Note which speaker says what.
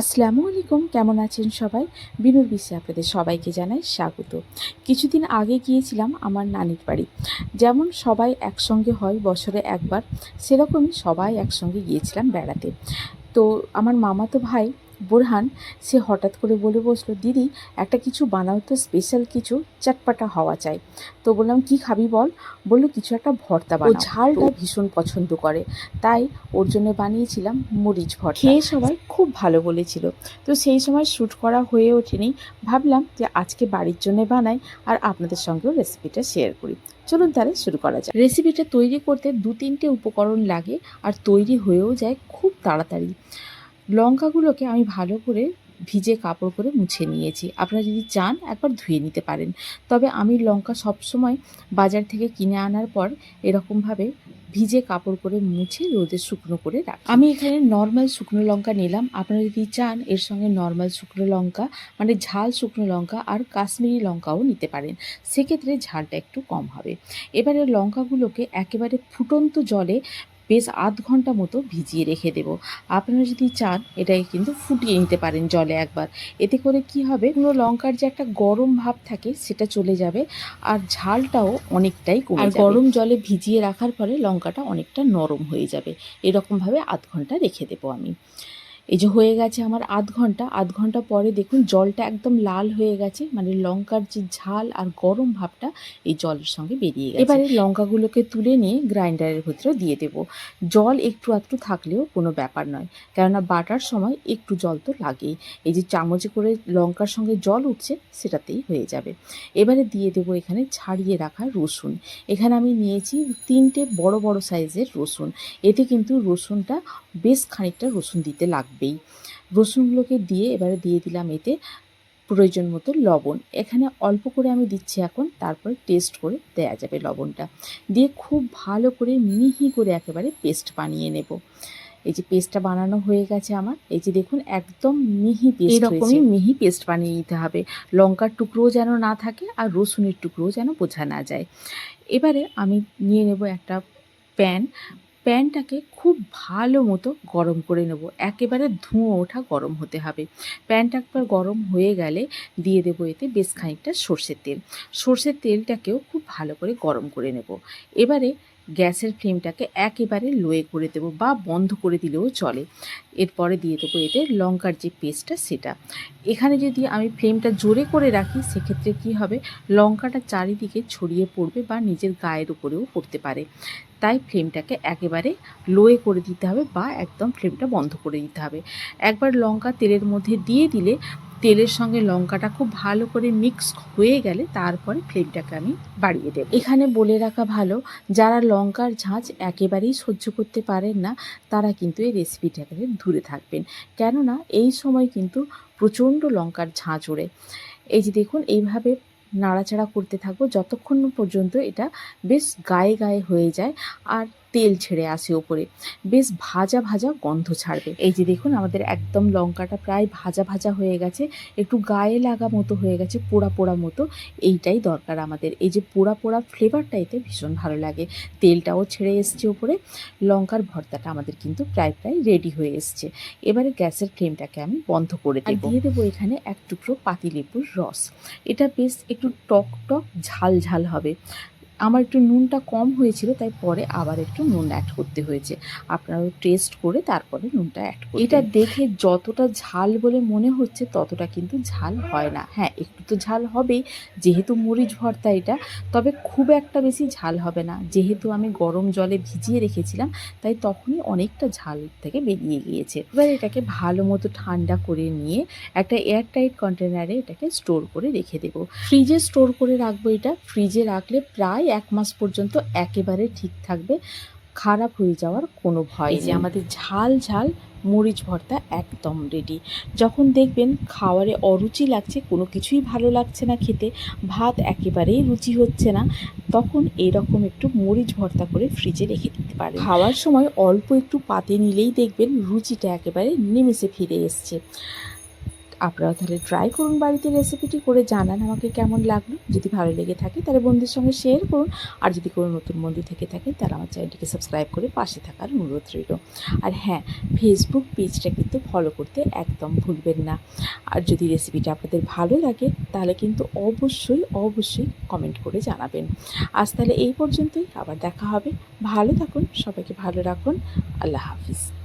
Speaker 1: আসসালামু আলাইকুম, কেমন আছেন সবাই? বিনুর বিশ্বে আপনাদের সবাইকে জানাই স্বাগত। কিছুদিন আগে গিয়েছিলাম আমার নানির বাড়ি। যেমন সবাই একসঙ্গে হয়, বছরে একবার, সেরকমই সবাই একসঙ্গে গিয়েছিলাম বেড়াতে। তো আমার মামাতো ভাই বোরহান সে হঠাৎ করে বলে বসল দিদি একটা কিছু বানাও তো স্পেশাল কিছু চটপাটা হওয়া চাই। তো বললাম কি খাবি বল? বলল কিছু একটা ভর্তা বানাও। ঝালটা ভীষণ পছন্দ করে। তাই ওর জন্য বানিয়েছিলাম মরিচ ভর্তা। খেয়ে সবাই খুব ভালো বলেছিল। তো সেই সময় শ্যুট করা হয়ে ওঠেনি। ভাবলাম যে আজকে বাড়ির জন্য বানাই আর আপনাদের সঙ্গেও রেসিপিটা শেয়ার করি। চলুন তাহলে শুরু করা যায় রেসিপিটা তৈরি করতে দু তিনটে উপকরণ লাগে আর তৈরি হয়েও যায় খুব তাড়াতাড়ি। লঙ্কাগুলোকে আমি ভালো করে ভিজে কাপড় করে মুছে নিয়েছি। আপনারা যদি চান, একবার ধুয়ে নিতে পারেন। তবে আমি লঙ্কা সবসময় বাজার থেকে কিনে আনার পর এরকমভাবে ভিজে কাপড় করে মুছে রোদে শুকনো করে রাখ। আমি এখানে নর্মাল শুকনো লঙ্কা নিলাম। আপনারা যদি চান, এর সঙ্গে নর্মাল শুকনো লঙ্কা মানে ঝাল শুকনো লঙ্কা আর কাশ্মীরি লঙ্কাও নিতে পারেন। সেক্ষেত্রে ঝালটা একটু কম হবে। এবারে লঙ্কাগুলোকে একেবারে ফুটন্ত জলে বেশ আধ ঘণ্টা মতো ভিজিয়ে রেখে দেব। আপনারা যদি চান এটাকে কিন্তু ফুটিয়ে নিতে পারেন জলে একবার। এতে করে কি হবে কোনো লঙ্কার যে একটা গরম ভাব থাকে সেটা চলে যাবে আর ঝালটাও অনেকটাই কমে আর গরম জলে ভিজিয়ে রাখার ফলে লঙ্কাটা অনেকটা নরম হয়ে যাবে। এরকমভাবে আধ ঘণ্টা রেখে দেবো আমি। এই যে হয়ে গেছে আমার আধ ঘণ্টা আধ ঘণ্টা পরে দেখুন জলটা একদম লাল হয়ে গেছে মানে লঙ্কার যে ঝাল আর গরম ভাবটা এই জলের সঙ্গে বেরিয়ে গেছে। এবারে লঙ্কাগুলোকে তুলে নিয়ে গ্রাইন্ডারের ভিতরে দিয়ে দেব। জল একটু আধটু থাকলেও কোনো ব্যাপার নয়, কেননা বাটার সময় একটু জল তো লাগেই। এই যে চামচে করে লঙ্কার সঙ্গে জল উঠছে, সেটাতেই হয়ে যাবে। এবারে দিয়ে দেবো এখানে ছাড়িয়ে রাখা রসুন। এখানে আমি নিয়েছি তিনটে বড় বড় সাইজের রসুন। এতে কিন্তু রসুনটা বেশ খানিকটা রসুন দিতে লাগবেই। রসুনগুলোকে দিয়ে এবারে দিয়ে দিলাম এতে প্রয়োজন মতো লবণ। এখানে অল্প করে আমি দিচ্ছি এখন, তারপরে টেস্ট করে দেয়া যাবে লবণটা। দিয়ে খুব ভালো করে মিহি করে একেবারে পেস্ট বানিয়ে নেব। এই যে পেস্টটা বানানো হয়ে গেছে আমার, এই যে দেখুন একদম মিহি পেস্ট এরকমই মিহি পেস্ট বানিয়ে নিতে হবে। লঙ্কার টুকরোও যেন না থাকে আর রসুনের টুকরোও যেন বোঝা না যায়। এবারে আমি নিয়ে নেব একটা প্যান প্যানটাকে খুব ভালো মতো গরম করে নেব। একেবারে ধুঁয়ো ওঠা গরম হতে হবে। প্যানটা একবার গরম হয়ে গেলে দিয়ে দেবো এতে বেশ খানিকটা সর্ষের তেল। সর্ষের তেলটাকেও খুব ভালো করে গরম করে নেব। এবারে গ্যাসের ফ্লেমটাকে একেবারে লোয়ে করে দেবো বা বন্ধ করে দিলেও চলে। এরপরে দিয়ে দেবো এতে লঙ্কার যে পেস্টটা সেটা। এখানে যদি আমি ফ্লেমটা জোরে করে রাখি, সেক্ষেত্রে কি হবে? লঙ্কাটা চারিদিকে ছড়িয়ে পড়বে বা নিজের গায়ের উপরেও পড়তে পারে। তাই ফ্লেমটাকে একেবারে লোয়ে করে দিতে হবে বা একদম ফ্লেমটা বন্ধ করে দিতে হবে। একবার লঙ্কা তেলের মধ্যে দিয়ে দিলে তেলের সঙ্গে লঙ্কাটা খুব ভালো করে মিক্স হয়ে গেলে তারপরে ফ্লেমটাকে আমি বাড়িয়ে দেব। এখানে বলে রাখা ভালো, যারা লঙ্কার ঝাঁঝ একেবারেই সহ্য করতে পারেন না, তারা কিন্তু এই রেসিপিটাকে দূরে থাকবেন। কেননা এই সময় কিন্তু প্রচণ্ড লঙ্কার ঝাঁঝ ওড়ে। এই যে দেখুন, এইভাবে নাড়াচাড়া করতে থাকব, যতক্ষণ পর্যন্ত এটা বেশ গায়ে গায়ে হয়ে যায়। আর তেল ছেড়ে আসে ওপরে। বেশ ভাজা ভাজা গন্ধ ছাড়বে। এই যে দেখুন আমাদের একদম লঙ্কাটা প্রায় ভাজা ভাজা হয়ে গেছে। একটু গায়ে লাগা মতো হয়ে গেছে পোড়া পোড়া মতো। এইটাই দরকার আমাদের। এই যে পোড়া পোড়া ফ্লেভারটা এতে ভীষণ ভালো লাগে। তেলটাও ছেড়ে এসছে ওপরে। লঙ্কার ভর্তাটা আমাদের কিন্তু প্রায় প্রায় রেডি হয়ে এসছে। এবারে গ্যাসের ফ্লেমটাকে আমি বন্ধ করে দেবো। দিয়ে দেবো এখানে এক টুকরো পাতিলেবুর রস। এটা বেশ একটু টক টক ঝাল ঝাল হবে। আমার একটু নুনটা কম হয়েছিল, তাই পরে আবার একটু নুন অ্যাড করতে হয়েছে। আপনারাও টেস্ট করে তারপরে নুনটা অ্যাড করুন এটা দেখে যতটা ঝাল বলে মনে হচ্ছে, ততটা কিন্তু ঝাল হয় না। হ্যাঁ একটু তো ঝাল হবেই, যেহেতু মরিচ ভর্তা এটা, তবে খুব একটা বেশি ঝাল হবে না। যেহেতু আমি গরম জলে ভিজিয়ে রেখেছিলাম, তাই তখনই অনেকটা ঝাল থেকে বেরিয়ে গিয়েছে। এবার এটাকে ভালো মতো ঠান্ডা করে নিয়ে একটা এয়ারটাইট কন্টেনারে এটাকে স্টোর করে রেখে দেবো। ফ্রিজে স্টোর করে রাখব এটা। ফ্রিজে রাখলে প্রায় এক মাস পর্যন্ত একেবারে ঠিক থাকবে খারাপ হয়ে যাওয়ার কোনো ভয় যে আমাদের ঝাল ঝাল মরিচ ভর্তা একদম রেডি যখন দেখবেন খাওয়ারে অরুচি লাগছে কোনো কিছুই ভালো লাগছে না খেতে ভাত একেবারেই রুচি হচ্ছে না তখন এরকম একটু মরিচ ভর্তা করে ফ্রিজে রেখে দিতে পারে খাওয়ার সময় অল্প একটু পাতে নিলেই দেখবেন রুচিটা একেবারে নিমেষে ফিরে এসছে। আপনারাও তাহলে ট্রাই করুন বাড়িতে রেসিপিটি করে জানান আমাকে কেমন লাগল। যদি ভালো লেগে থাকে তাহলে বন্ধুদের সঙ্গে শেয়ার করুন। আর যদি কোনো নতুন বন্ধু থেকে থাকে তাহলে আমার চ্যানেলটিকে সাবস্ক্রাইব করে পাশে থাকার অনুরোধ রইল। আর হ্যাঁ ফেসবুক পেজটা কিন্তু ফলো করতে একদম ভুলবেন না। আর যদি রেসিপিটা আপনাদের ভালো লাগে তাহলে কিন্তু অবশ্যই অবশ্যই কমেন্ট করে জানাবেন। আজ তাহলে এই পর্যন্তই। আবার দেখা হবে। ভালো থাকুন, সবাইকে ভালো রাখুন। আল্লাহ হাফিজ।